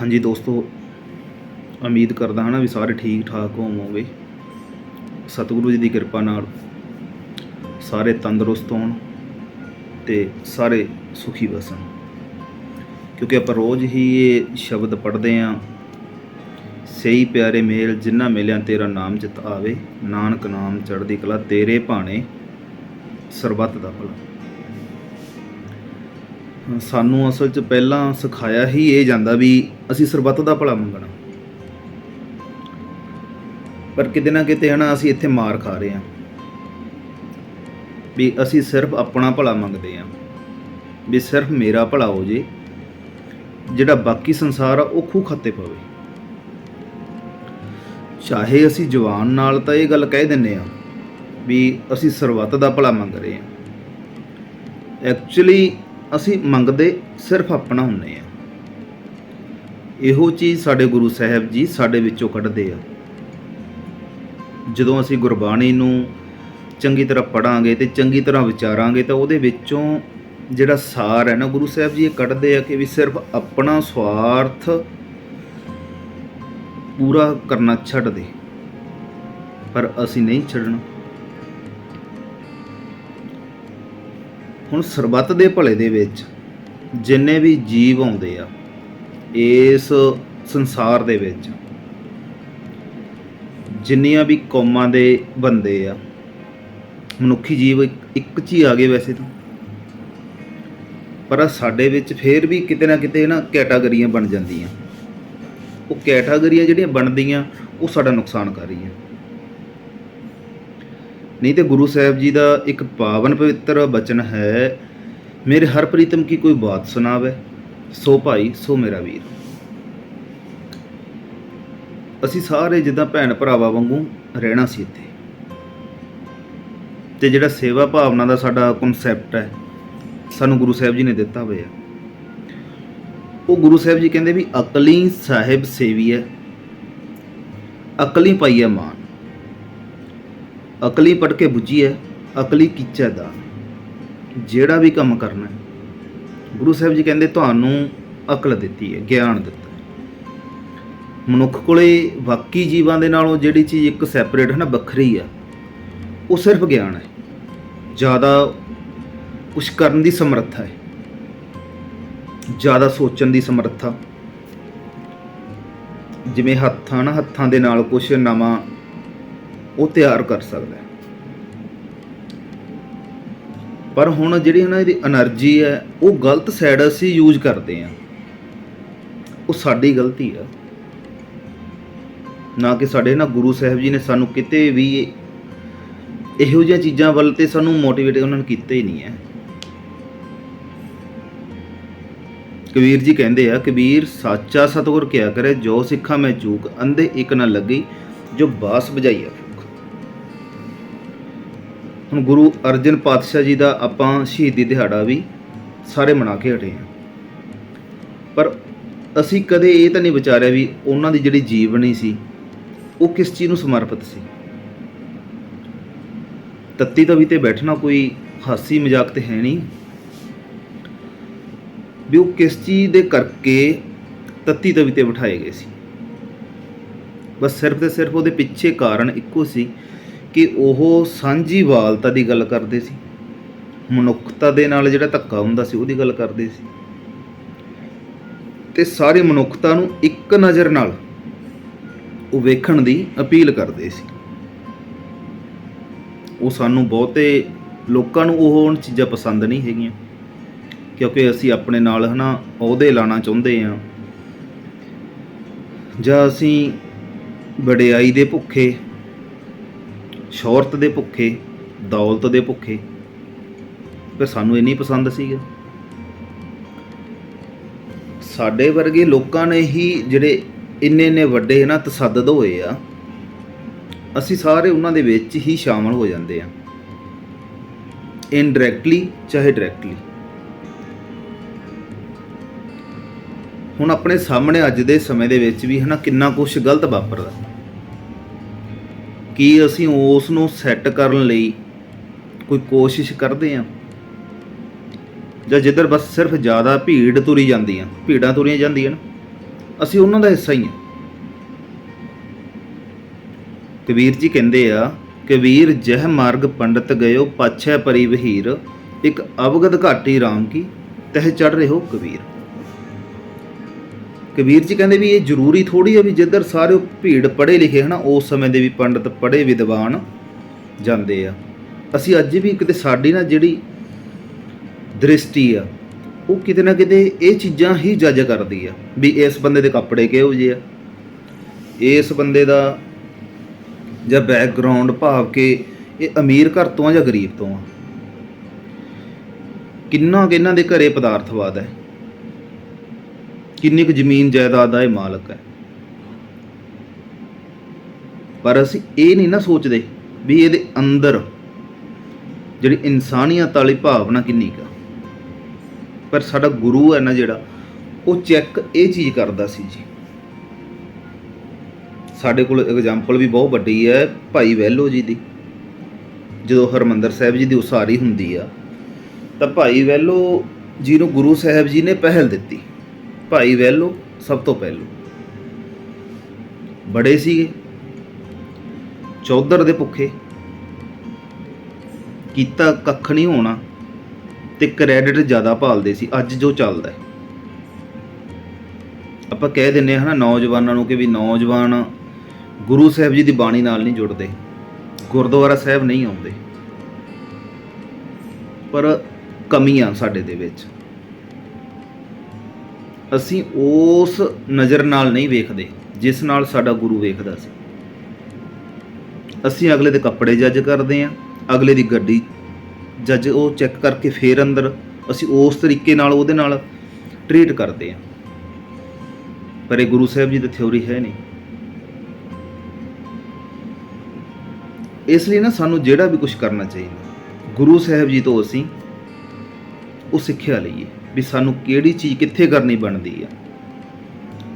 ਹਾਂਜੀ ਦੋਸਤੋ, ਉਮੀਦ ਕਰਦਾ ਹਾਂ ਨਾ ਵੀ ਸਾਰੇ ਠੀਕ ਠਾਕ ਹੋਵੋਗੇ। ਸਤਿਗੁਰੂ ਜੀ ਦੀ ਕਿਰਪਾ ਨਾਲ ਸਾਰੇ ਤੰਦਰੁਸਤ ਹੋਣ ਤੇ ਸਾਰੇ ਸੁਖੀ ਵਸਣ। ਕਿਉਂਕਿ ਆਪਾਂ ਰੋਜ਼ ਹੀ ਇਹ ਸ਼ਬਦ ਪੜ੍ਹਦੇ ਆਂ ਸਹੀ ਪਿਆਰੇ ਮੇਲ ਜਿੰਨਾ ਮਿਲਿਆ ਤੇਰਾ ਨਾਮ ਚਿਤ ਆਵੇ, ਨਾਨਕ ਨਾਮ ਚੜ੍ਹਦੀ ਕਲਾ ਤੇਰੇ ਭਾਣੇ ਸਰਬੱਤ ਦਾ ਭਲਾ। ਸਾਨੂੰ ਅਸਲ 'ਚ ਪਹਿਲਾਂ ਸਿਖਾਇਆ ਹੀ ਇਹ ਜਾਂਦਾ ਵੀ ਅਸੀਂ ਸਰਬੱਤ ਦਾ ਭਲਾ ਮੰਗਣਾ। ਪਰ ਕਿਤੇ ਨਾ ਕਿਤੇ ਹਨਾ ਅਸੀਂ ਇੱਥੇ ਮਾਰ ਖਾ ਰਹੇ ਹਾਂ। ਵੀ ਅਸੀਂ ਸਿਰਫ ਆਪਣਾ ਭਲਾ ਮੰਗਦੇ ਹਾਂ। ਵੀ ਸਿਰਫ ਮੇਰਾ ਭਲਾ ਹੋ ਜੇ, ਜਿਹੜਾ ਬਾਕੀ ਸੰਸਾਰ ਆ ਉਹ ਖੂ ਖੱਤੇ ਪਵੇ। ਚਾਹੇ ਅਸੀਂ ਜਵਾਨ ਨਾਲ ਤਾਂ ਇਹ ਗੱਲ ਕਹਿ ਦਿੰਨੇ ਆ ਵੀ ਅਸੀਂ ਸਰਬੱਤ ਦਾ ਭਲਾ ਮੰਗ ਰਹੇ ਹਾਂ। ਐਕਚੁਅਲੀ ਅਸੀਂ ਮੰਗਦੇ ਸਿਰਫ ਆਪਣਾ ਹੁੰਨੇ ਆ ਇਹੋ ਚੀਜ਼ ਸਾਡੇ ਗੁਰੂ ਸਾਹਿਬ ਜੀ ਸਾਡੇ ਵਿੱਚੋਂ ਕੱਢਦੇ ਆ। ਜਦੋਂ ਅਸੀਂ ਗੁਰਬਾਣੀ ਨੂੰ ਚੰਗੀ ਤਰ੍ਹਾਂ ਪੜਾਂਗੇ ਤੇ ਚੰਗੀ ਤਰ੍ਹਾਂ ਵਿਚਾਰਾਂਗੇ ਤਾਂ ਉਹਦੇ ਵਿੱਚੋਂ ਜਿਹੜਾ ਸਾਰ ਹੈ ਨਾ, ਗੁਰੂ ਸਾਹਿਬ ਜੀ ਇਹ ਕੱਢਦੇ ਆ ਕਿ ਵੀ ਸਿਰਫ ਆਪਣਾ ਸਵਾਰਥ ਪੂਰਾ ਕਰਨਾ ਛੱਡ ਦੇ। ਪਰ ਅਸੀਂ ਨਹੀਂ ਛੱਡਣਾ। ਹੁਣ ਸਰਬੱਤ ਦੇ ਭਲੇ ਦੇ ਵਿੱਚ ਜਿੰਨੇ ਵੀ ਜੀਵ ਆਉਂਦੇ ਆ, ਇਸ ਸੰਸਾਰ ਦੇ ਵਿੱਚ ਜਿੰਨੀਆਂ ਵੀ ਕੌਮਾਂ ਦੇ ਬੰਦੇ ਆ, ਮਨੁੱਖੀ ਜੀਵ ਇੱਕ- ਚ ਹੀ ਆ ਗਏ ਵੈਸੇ ਤਾਂ। ਪਰ ਸਾਡੇ ਵਿੱਚ ਫੇਰ ਵੀ ਕਿਤੇ ਨਾ ਕਿਤੇ ਨਾ ਕੈਟਾਗਰੀਆਂ ਬਣ ਜਾਂਦੀਆਂ। ਉਹ ਕੈਟਾਗਰੀਆਂ ਜਿਹੜੀਆਂ ਬਣਦੀਆਂ, ਉਹ ਸਾਡਾ ਨੁਕਸਾਨ ਕਰ ਰਹੀਆਂ। ਨਹੀਂ ਤੇ ਗੁਰੂ ਸਾਹਿਬ ਜੀ ਦਾ ਇੱਕ ਪਾਵਨ ਪਵਿੱਤਰ ਬਚਨ ਹੈ, ਮੇਰੇ ਹਰ ਪ੍ਰੀਤਮ ਕੀ ਕੋਈ ਬਾਤ ਸੁਣਾਵੇ? ਸੋ ਭਾਈ, ਸੋ ਮੇਰਾ ਵੀਰ। ਅਸੀਂ ਸਾਰੇ ਜਿੱਦਾਂ ਭੈਣ ਭਰਾਵਾਂ ਵਾਂਗੂ ਰਹਿਣਾ ਸੀ ਇੱਥੇ। ਤੇ ਜਿਹੜਾ ਸੇਵਾ ਭਾਵਨਾ ਦਾ ਸਾਡਾ ਕਨਸੈਪਟ ਹੈ, ਸਾਨੂੰ ਗੁਰੂ ਸਾਹਿਬ ਜੀ ਨੇ ਦਿੱਤਾ ਹੋਇਆ। ਉਹ ਗੁਰੂ ਸਾਹਿਬ ਜੀ ਕਹਿੰਦੇ ਵੀ ਅਕਲੀ ਸਾਹਿਬ ਸੇਵੀ ਹੈ, ਅਕਲੀ ਪਾਈ ਹੈ ਮਾਨ। ਅਕਲੀ ਪੜ ਕੇ ਬੁੱਝੀ ਹੈ, ਅਕਲੀ ਕੀਚੈ ਦਾ। ਜਿਹੜਾ ਵੀ ਕੰਮ ਕਰਨਾ ਹੈ, ਗੁਰੂ ਸਾਹਿਬ ਜੀ ਕਹਿੰਦੇ ਤੁਹਾਨੂੰ ਅਕਲ ਦਿੱਤੀ ਹੈ, ਗਿਆਨ ਦਿੱਤਾ ਹੈ। ਮਨੁੱਖ ਕੋਲੇ ਬਾਕੀ ਜੀਵਾਂ ਦੇ ਨਾਲੋਂ ਜਿਹੜੀ ਚੀਜ਼ ਇੱਕ ਸੈਪਰੇਟ ਹੈ ਨਾ, ਵੱਖਰੀ ਆ, ਉਹ ਸਿਰਫ ਗਿਆਨ ਹੈ। ਜ਼ਿਆਦਾ ਕੁਝ ਕਰਨ ਦੀ ਸਮਰੱਥਾ ਹੈ। ਜ਼ਿਆਦਾ ਸੋਚਣ ਦੀ ਸਮਰੱਥਾ। ਜਿਵੇਂ ਹੱਥਾਂ ਨਾ, ਹੱਥਾਂ ਦੇ ਨਾਲ ਕੁਝ ਨਵਾਂ ਉਹ ਤਿਆਰ ਕਰ ਸਕਦਾ ਪਰ ਹੁਣ ਜਿਹੜੀ ਇਹਨਾਂ ਦੀ એનર્ਜੀ ਹੈ, ਉਹ ਗਲਤ ਸਾਈਡ ਅਸੀਂ ਯੂਜ਼ ਕਰਦੇ ਆ ਉਹ ਸਾਡੀ ਗਲਤੀ ਆ। ਨਾ ਕਿ ਸਾਡੇ ਨਾ ਗੁਰੂ ਸਾਹਿਬ ਜੀ ਨੇ ਸਾਨੂੰ ਕਿਤੇ ਵੀ ਇਹੋ ਜਿਹੀਆਂ ਚੀਜ਼ਾਂ ਵੱਲ ਤੇ ਸਾਨੂੰ ਮੋਟੀਵੇਟ ਉਹਨਾਂ ਨੇ ਕੀਤਾ ਹੀ ਨਹੀਂ ਹੈ। ਕਬੀਰ ਜੀ ਕਹਿੰਦੇ ਆ, ਕਬੀਰ, ਸੱਚਾ ਸਤਗੁਰ ਕਿਆ ਕਰੇ, ਜੋ ਸਿੱਖਾਂ ਮੈਂ ਚੂਕ ਅੰਦੇ ਇੱਕ ਨਾ ਲੱਗੀ, ਜੋ ਬਾਸ ਵਜਾਈਆ ਹੁਣ ਗੁਰੂ ਅਰਜਨ ਪਾਤਸ਼ਾਹ ਜੀ ਦਾ ਆਪਾਂ ਸ਼ਹੀਦੀ ਦਿਹਾੜਾ ਵੀ ਸਾਰੇ ਮਨਾ ਕੇ ਹਟੇ ਹਾਂ। ਪਰ ਅਸੀਂ ਕਦੇ ਇਹ ਤਾਂ ਨਹੀਂ ਵਿਚਾਰਿਆ ਵੀ ਉਹਨਾਂ ਦੀ ਜਿਹੜੀ ਜੀਵਨੀ ਸੀ, ਉਹ ਕਿਸ ਚੀਜ਼ ਨੂੰ ਸਮਰਪਿਤ ਸੀ। ਤੱਤੀ ਤਵੀ ਤੇ ਬੈਠਣਾ ਕੋਈ ਹਾਸੀ ਮਜ਼ਾਕ ਤੇ ਹੈ ਨਹੀਂ। ਵੀ ਉਹ ਕਿਸ ਚੀਜ਼ ਦੇ ਕਰਕੇ ਤੱਤੀ ਤਵੀ ਤੇ ਬਿਠਾਏ ਗਏ ਸੀ। ਬਸ ਸਿਰਫ ਤੇ ਸਿਰਫ ਉਹਦੇ ਪਿੱਛੇ ਕਾਰਨ ਇੱਕੋ ਸੀ ਕਿ ਉਹ ਸਾਂਝੀਵਾਲਤਾ ਦੀ ਗੱਲ ਕਰਦੇ ਸੀ। ਮਨੁੱਖਤਾ ਦੇ ਨਾਲ ਜਿਹੜਾ ਧੱਕਾ ਹੁੰਦਾ ਸੀ, ਉਹਦੀ ਗੱਲ ਕਰਦੇ ਸੀ। ਤੇ ਸਾਰੇ ਮਨੁੱਖਤਾ ਨੂੰ ਇੱਕ ਨਜ਼ਰ ਨਾਲ ਉਹ ਵੇਖਣ ਦੀ ਅਪੀਲ ਕਰਦੇ ਸੀ। ਉਹ ਸਾਨੂੰ ਬਹੁਤੇ ਲੋਕਾਂ ਨੂੰ ਉਹ ਹੁਣ ਚੀਜ਼ਾਂ ਪਸੰਦ ਨਹੀਂ ਹੈਗੀਆਂ, ਕਿਉਂਕਿ ਅਸੀਂ ਆਪਣੇ ਨਾਲ ਹਨਾ ਅਹੁਦੇ ਲਾਣਾ ਚਾਹੁੰਦੇ ਆ ਜਾਂ ਅਸੀਂ ਵਡਿਆਈ ਦੇ ਭੁੱਖੇ ਸ਼ੌਹਰਤ ਦੇ ਭੁੱਖੇ, ਦੌਲਤ ਦੇ ਭੁੱਖੇ ਪਰ ਸਾਨੂੰ ਇਹ ਨਹੀਂ ਪਸੰਦ ਸੀਗਾ। ਸਾਡੇ ਵਰਗੇ ਲੋਕਾਂ ਨੇ ਹੀ ਜਿਹੜੇ ਇੰਨੇ ਇੰਨੇ ਵੱਡੇ ਨਾ ਤਸੱਦਦ ਹੋਏ ਆ, ਅਸੀਂ ਸਾਰੇ ਉਹਨਾਂ ਦੇ ਵਿੱਚ ਹੀ ਸ਼ਾਮਲ ਹੋ ਜਾਂਦੇ ਆ। ਇਨਡਾਇਰੈਕਟਲੀ ਚਾਹੇ ਡਾਇਰੈਕਟਲੀ ਹੁਣ ਆਪਣੇ ਸਾਹਮਣੇ ਅੱਜ ਦੇ ਸਮੇਂ ਦੇ ਵਿੱਚ ਵੀ ਹਨਾ ਕਿੰਨਾ ਕੁਝ ਗਲਤ ਵਾਪਰਦਾ। ਕੀ ਅਸੀਂ ਉਸ ਨੂੰ ਸੈੱਟ ਕਰਨ ਲਈ ਕੋਈ ਕੋਸ਼ਿਸ਼ ਕਰਦੇ ਹਾਂ? ਜਾਂ ਜਿੱਧਰ ਬਸ ਸਿਰਫ ਜ਼ਿਆਦਾ ਭੀੜ ਤੁਰੀ ਜਾਂਦੀ ਆ, ਭੀੜਾਂ ਤੁਰੀਆਂ ਜਾਂਦੀਆਂ ਨਾ, ਅਸੀਂ ਉਹਨਾਂ ਦਾ ਹਿੱਸਾ ਹੀ ਹਾਂ। ਕਬੀਰ ਜੀ ਕਹਿੰਦੇ ਆ ਕਬੀਰ ਜਹ ਮਾਰਗ ਪੰਡਤ ਗਇਓ, ਪਾਛੈ ਪਰੀ ਵਹੀਰ, ਇੱਕ ਅਵਗਦ ਘਾਟੀ RAM ਕੀ, ਤਹ ਚੜ ਹੋ ਕਬੀਰ। ਕਬੀਰ ਜੀ ਕਹਿੰਦੇ ਵੀ ਇਹ ਜ਼ਰੂਰੀ ਥੋੜੀ ਆ ਵੀ ਜਿੱਧਰ ਸਾਰੇ ਭੀੜ ਪੜ੍ਹੇ ਲਿਖੇ ਹਨਾ, ਉਸ ਸਮੇਂ ਦੇ ਵੀ ਪੰਡਤ ਪੜ੍ਹੇ ਵਿਦਵਾਨ ਜਾਂਦੇ ਆ। ਅਸੀਂ ਅੱਜ ਵੀ ਕਿਤੇ ਸਾਡੀ ਨਾ ਜਿਹੜੀ ਦ੍ਰਿਸ਼ਟੀ ਆ, ਉਹ ਕਿਤੇ ਨਾ ਕਿਤੇ ਇਹ ਚੀਜ਼ਾਂ ਹੀ ਜੱਜ ਕਰਦੀ ਆ ਵੀ ਇਸ ਬੰਦੇ ਦੇ ਕੱਪੜੇ ਕਿਹੋ ਜਿਹੇ ਆ, ਇਸ ਬੰਦੇ ਦਾ ਜਾਂ ਬੈਕਗ੍ਰਾਉਂਡ ਭਾਵ ਕਿ ਇਹ ਅਮੀਰ ਘਰ ਤੋਂ ਆ ਜਾਂ ਗਰੀਬ ਤੋਂ ਆ। ਕਿੰਨਾ ਕੁ ਇਹਨਾਂ ਦੇ ਘਰੇ ਪਦਾਰਥਵਾਦ ਹੈ। ਕਿੰਨੀ ਕੁ ਜ਼ਮੀਨ ਜਾਇਦਾਦ ਦਾ ਇਹ ਮਾਲਕ ਹੈ? ਪਰ ਅਸੀਂ ਇਹ ਨਹੀਂ ਨਾ ਸੋਚਦੇ ਵੀ ਇਹਦੇ ਅੰਦਰ ਜਿਹੜੀ ਇਨਸਾਨੀਅਤ ਵਾਲੀ ਭਾਵਨਾ ਕਿੰਨੀ ਕੁ ਪਰ ਸਾਡਾ ਗੁਰੂ ਹੈ ਨਾ ਜਿਹੜਾ, ਉਹ ਚੈੱਕ ਇਹ ਚੀਜ਼ ਕਰਦਾ ਸੀ ਜੀ। ਸਾਡੇ ਕੋਲ ਐਗਜ਼ਾਮਪਲ ਵੀ ਬਹੁਤ ਵੱਡੀ ਹੈ ਭਾਈ ਵੈਲੋ ਜੀ ਦੀ। ਜਦੋਂ ਹਰਮੰਦਰ ਸਾਹਿਬ ਜੀ ਦੀ ਉਸਾਰੀ ਹੁੰਦੀ ਆ, ਤਾਂ ਭਾਈ ਵੈਲੋ ਜੀ ਨੂੰ ਗੁਰੂ ਸਾਹਿਬ ਜੀ ਨੇ ਪਹਿਲ ਦਿੱਤੀ। ਭਾਈ ਵੈਲੋ ਸਭ ਤੋਂ ਪਹਿਲੋਂ। ਬੜੇ ਸੀਗੇ। ਚੌਧਰ ਦੇ ਭੁੱਖੇ। ਕੀਤਾ ਕੱਖ ਨਹੀਂ ਹੋਣਾ ਤੇ ਕ੍ਰੈਡਿਟ ਜ਼ਿਆਦਾ ਭਾਲਦੇ ਸੀ। ਅੱਜ ਜੋ ਚੱਲਦਾ ਹੈ। ਆਪਾਂ ਕਹਿ ਦਿੰਨੇ ਹਾਂ ਨਾ ਨੌਜਵਾਨਾਂ ਨੂੰ ਕਿ ਵੀ ਨੌਜਵਾਨ ਗੁਰੂ ਸਾਹਿਬ ਜੀ ਦੀ ਬਾਣੀ ਨਾਲ ਨਹੀਂ ਜੁੜਦੇ। ਗੁਰਦੁਆਰਾ ਸਾਹਿਬ ਨਹੀਂ ਆਉਂਦੇ। ਪਰ ਕਮੀਆਂ ਸਾਡੇ ਦੇ ਵਿੱਚ। ਅਸੀਂ ਉਸ ਨਜ਼ਰ ਨਾਲ ਨਹੀਂ ਵੇਖਦੇ ਜਿਸ ਨਾਲ ਸਾਡਾ ਗੁਰੂ ਵੇਖਦਾ ਸੀ। ਅਸੀਂ ਅਗਲੇ ਦੇ ਕੱਪੜੇ ਜੱਜ ਕਰਦੇ ਹਾਂ, ਅਗਲੇ ਦੀ ਗੱਡੀ ਜੱਜ ਉਹ ਚੈੱਕ ਕਰਕੇ ਫੇਰ ਅੰਦਰ ਅਸੀਂ ਉਸ ਤਰੀਕੇ ਨਾਲ ਉਹਦੇ ਨਾਲ ਟ੍ਰੀਟ ਕਰਦੇ ਹਾਂ। ਪਰ ਇਹ ਗੁਰੂ ਸਾਹਿਬ ਜੀ ਦੀ ਥਿਉਰੀ ਹੈ ਨਹੀਂ। ਇਸ ਲਈ ਨਾ ਸਾਨੂੰ ਜਿਹੜਾ ਵੀ ਕੁਝ ਕਰਨਾ ਚਾਹੀਦਾ, ਗੁਰੂ ਸਾਹਿਬ ਜੀ ਤੋਂ ਅਸੀਂ ਉਹ ਸਿੱਖਿਆ ਲਈਏ। ਵੀ ਸਾਨੂੰ ਕਿਹੜੀ ਚੀਜ਼ ਕਿੱਥੇ ਕਰਨੀ ਬਣਦੀ ਆ।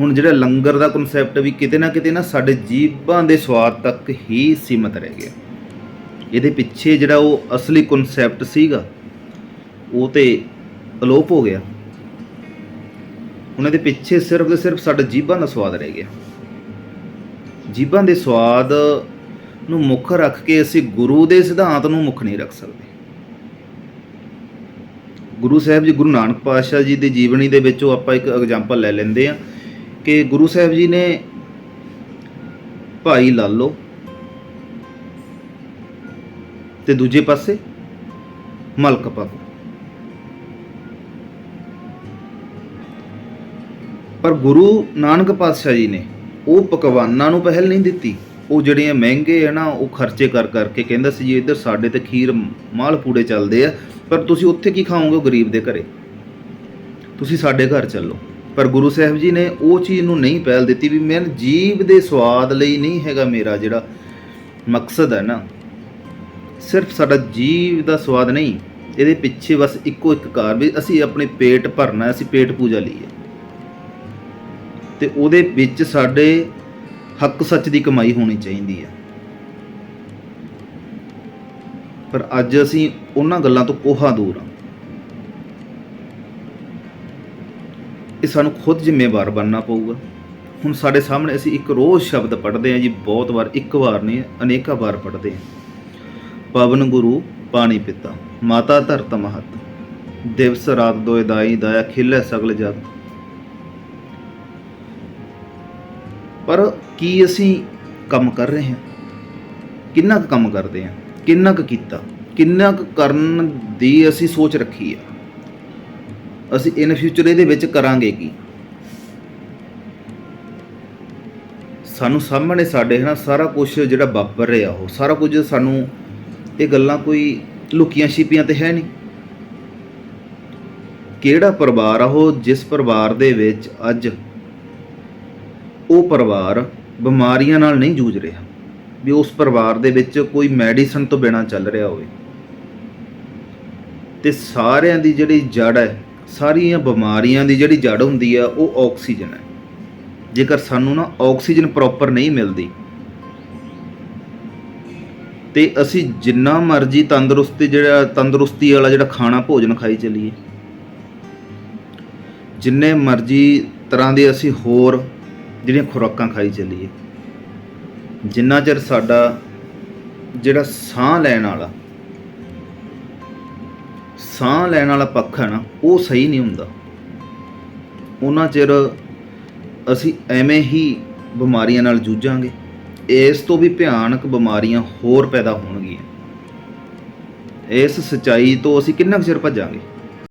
ਹੁਣ ਜਿਹੜਾ ਲੰਗਰ ਦਾ ਕਨਸੈਪਟ ਵੀ ਕਿਤੇ ਨਾ ਕਿਤੇ ਨਾ ਸਾਡੇ ਜੀਭਾਂ ਦੇ ਸਵਾਦ ਤੱਕ ਹੀ ਸੀਮਤ ਰਹਿ ਗਿਆ। ਇਹਦੇ ਪਿੱਛੇ ਜਿਹੜਾ ਉਹ ਅਸਲੀ ਕਨਸੈਪਟ ਸੀਗਾ, ਉਹ ਤੇ ਅਲੋਪ ਹੋ ਗਿਆ। ਉਹਨਾਂ ਦੇ ਪਿੱਛੇ ਸਿਰਫ ਤੇ ਸਿਰਫ ਸਾਡਾ ਜੀਭਾਂ ਦਾ ਸਵਾਦ ਰਹਿ ਗਿਆ। ਜੀਭਾਂ ਦੇ ਸਵਾਦ ਨੂੰ ਮੁੱਖ ਰੱਖ ਕੇ ਅਸੀਂ ਗੁਰੂ ਦੇ ਸਿਧਾਂਤ ਨੂੰ ਮੁੱਖ ਨਹੀਂ ਰੱਖ ਸਕਦੇ। ਗੁਰੂ ਸਾਹਿਬ ਜੀ, ਗੁਰੂ ਨਾਨਕ ਪਾਤਸ਼ਾਹ ਜੀ ਦੀ ਜੀਵਨੀ ਦੇ ਵਿੱਚੋਂ ਆਪਾਂ ਇੱਕ ਐਗਜ਼ਾਮਪਲ ਲੈ ਲੈਂਦੇ ਆ ਕਿ ਗੁਰੂ ਸਾਹਿਬ ਜੀ ਨੇ ਭਾਈ ਲਾਲੋ ਤੇ ਦੂਜੇ ਪਾਸੇ ਮਲਕ ਪਾਕੋ ਪਰ ਗੁਰੂ ਨਾਨਕ ਪਾਤਸ਼ਾਹ ਜੀ ਨੇ ਉਹ ਪਕਵਾਨਾਂ ਨੂੰ ਪਹਿਲ ਨਹੀਂ ਦਿੱਤੀ। ਉਹ ਜਿਹੜੇ ਮਹਿੰਗੇ ਆ ਨਾ, ਉਹ ਖਰਚੇ ਕਰ ਕਰਕੇ ਕਹਿੰਦਾ ਸੀ ਜੀ, ਇੱਧਰ ਸਾਡੇ ਤੇ ਖੀਰ ਮਾਲ ਪੂੜੇ ਚੱਲਦੇ ਆ ਪਰ ਤੁਸੀਂ ਉੱਥੇ ਕੀ ਖਾਓਗੇ ਗਰੀਬ ਦੇ ਘਰੇ? ਤੁਸੀਂ ਸਾਡੇ ਘਰ ਚੱਲੋ। ਪਰ ਗੁਰੂ ਸਾਹਿਬ ਜੀ ਨੇ ਉਹ ਚੀਜ਼ ਨੂੰ ਨਹੀਂ ਪਹਿਲ ਦਿੱਤੀ ਵੀ ਮੈਂ ਜੀਵ ਦੇ ਸਵਾਦ ਲਈ ਨਹੀਂ ਹੈਗਾ ਮੇਰਾ ਜਿਹੜਾ ਮਕਸਦ ਹੈ ਨਾ। ਸਿਰਫ ਸਾਡਾ ਜੀਵ ਦਾ ਸਵਾਦ ਨਹੀਂ, ਇਹਦੇ ਪਿੱਛੇ ਬਸ ਇੱਕੋ ਇੱਕ ਕਾਰ ਵੀ ਅਸੀਂ ਆਪਣੇ ਪੇਟ ਭਰਨਾ ਅਸੀਂ ਪੇਟ ਪੂਜਾ ਲਈ ਹੈ। ਤੇ ਉਹਦੇ ਵਿੱਚ ਸਾਡੇ ਹੱਕ ਸੱਚ ਦੀ ਕਮਾਈ ਹੋਣੀ ਚਾਹੀਦੀ ਹੈ। ਪਰ ਅੱਜ ਅਸੀਂ ਉਹਨਾਂ ਗੱਲਾਂ ਤੋਂ ਕੋਹਾ ਦੂਰ ਹਾਂ। ਇਹ ਸਾਨੂੰ ਖੁਦ ਜ਼ਿੰਮੇਵਾਰ ਬਣਨਾ ਪਊਗਾ। ਹੁਣ ਸਾਡੇ ਸਾਹਮਣੇ ਅਸੀਂ ਇੱਕ ਰੋਜ਼ ਸ਼ਬਦ ਪੜ੍ਹਦੇ ਹਾਂ ਜੀ, ਬਹੁਤ ਵਾਰ, ਇੱਕ ਵਾਰ ਨਹੀਂ, ਅਨੇਕਾਂ ਵਾਰ ਪੜ੍ਹਦੇ ਹਾਂ। ਪਵਨ ਗੁਰੂ, ਪਾਣੀ ਪਿਤਾ, ਮਾਤਾ ਧਰਤ ਮਹਤ, ਦਿਵਸ ਰਾਤ ਦੋਇ ਦਾਈ, ਦਾਇਆ ਖਿਲੈ ਸਗਲ ਜਗ। ਪਰ ਕੀ ਅਸੀਂ ਕੰਮ ਕਰ ਰਹੇ ਹਾਂ? ਕਿੰਨਾ ਕੁ ਕੰਮ ਕਰਦੇ ਹਾਂ? ਕਿੰਨਾ ਕੁ ਕੀਤਾ? ਕਿੰਨਾ ਕੁ ਕਰਨ ਦੀ ਅਸੀਂ ਸੋਚ ਰੱਖੀ ਆ? ਅਸੀਂ ਇਨ ਫਿਊਚਰ ਇਹਦੇ ਵਿੱਚ ਕਰਾਂਗੇ ਕੀ? ਸਾਨੂੰ ਸਾਹਮਣੇ ਸਾਡੇ ਹਨਾ ਸਾਰਾ ਕੁਝ ਜਿਹੜਾ ਵਾਪਰ ਰਿਹਾ ਉਹ, ਸਾਰਾ ਕੁਝ ਸਾਨੂੰ ਇਹ ਗੱਲਾਂ ਕੋਈ ਲੁਕੀਆਂ ਛਿਪੀਆਂ ਤੇ ਹੈ ਨਹੀਂ। ਕਿਹੜਾ ਪਰਿਵਾਰ ਆ ਉਹ ਜਿਸ ਪਰਿਵਾਰ ਦੇ ਵਿੱਚ ਅੱਜ ਉਹ ਪਰਿਵਾਰ ਬਿਮਾਰੀਆਂ ਨਾਲ ਨਹੀਂ ਜੂਝ ਰਿਹਾ? ਵੀ ਉਸ ਪਰਿਵਾਰ ਦੇ ਵਿੱਚ ਕੋਈ ਮੈਡੀਸਨ ਤੋਂ ਬਿਨਾ ਚੱਲ ਰਿਹਾ ਹੋਵੇ। ਤੇ ਸਾਰਿਆਂ ਦੀ ਜਿਹੜੀ ਜੜ ਹੈ, ਸਾਰੀਆਂ ਬਿਮਾਰੀਆਂ ਦੀ ਜਿਹੜੀ ਜੜ ਹੁੰਦੀ ਆ ਉਹ ਆਕਸੀਜਨ ਹੈ। ਜੇਕਰ ਸਾਨੂੰ ਨਾ ਆਕਸੀਜਨ ਪ੍ਰੋਪਰ ਨਹੀਂ ਮਿਲਦੀ, ਤੇ ਅਸੀਂ ਜਿੰਨਾ ਮਰਜ਼ੀ ਤੰਦਰੁਸਤੀ ਜਿਹੜਾ, ਤੰਦਰੁਸਤੀ ਵਾਲਾ ਜਿਹੜਾ ਖਾਣਾ ਭੋਜਨ ਖਾਈ ਚੱਲੀਏ, ਜਿੰਨੇ ਮਰਜ਼ੀ ਤਰ੍ਹਾਂ ਦੇ ਅਸੀਂ ਹੋਰ ਜਿਹੜੀਆਂ ਖੁਰਾਕਾਂ ਖਾਈ ਚੱਲੀਏ ਜਿੰਨਾ ਚਿਰ ਸਾਡਾ ਜਿਹੜਾ ਸਾਹ ਲੈਣ ਵਾਲਾ, ਸਾਹ ਲੈਣ ਵਾਲਾ ਪੱਖ ਹੈ ਨਾ, ਉਹ ਸਹੀ ਨਹੀਂ ਹੁੰਦਾ। ਉਹਨਾਂ ਚਿਰ ਅਸੀਂ ਐਵੇਂ ਹੀ ਬਿਮਾਰੀਆਂ ਨਾਲ ਜੂਝਾਂਗੇ। ਇਸ ਤੋਂ ਵੀ ਭਿਆਨਕ ਬਿਮਾਰੀਆਂ ਹੋਰ ਪੈਦਾ ਹੋਣਗੀਆਂ। ਇਸ ਸਚਾਈ ਤੋਂ ਅਸੀਂ ਕਿੰਨਾ ਕੁ ਚਿਰ ਭੱਜਾਂਗੇ?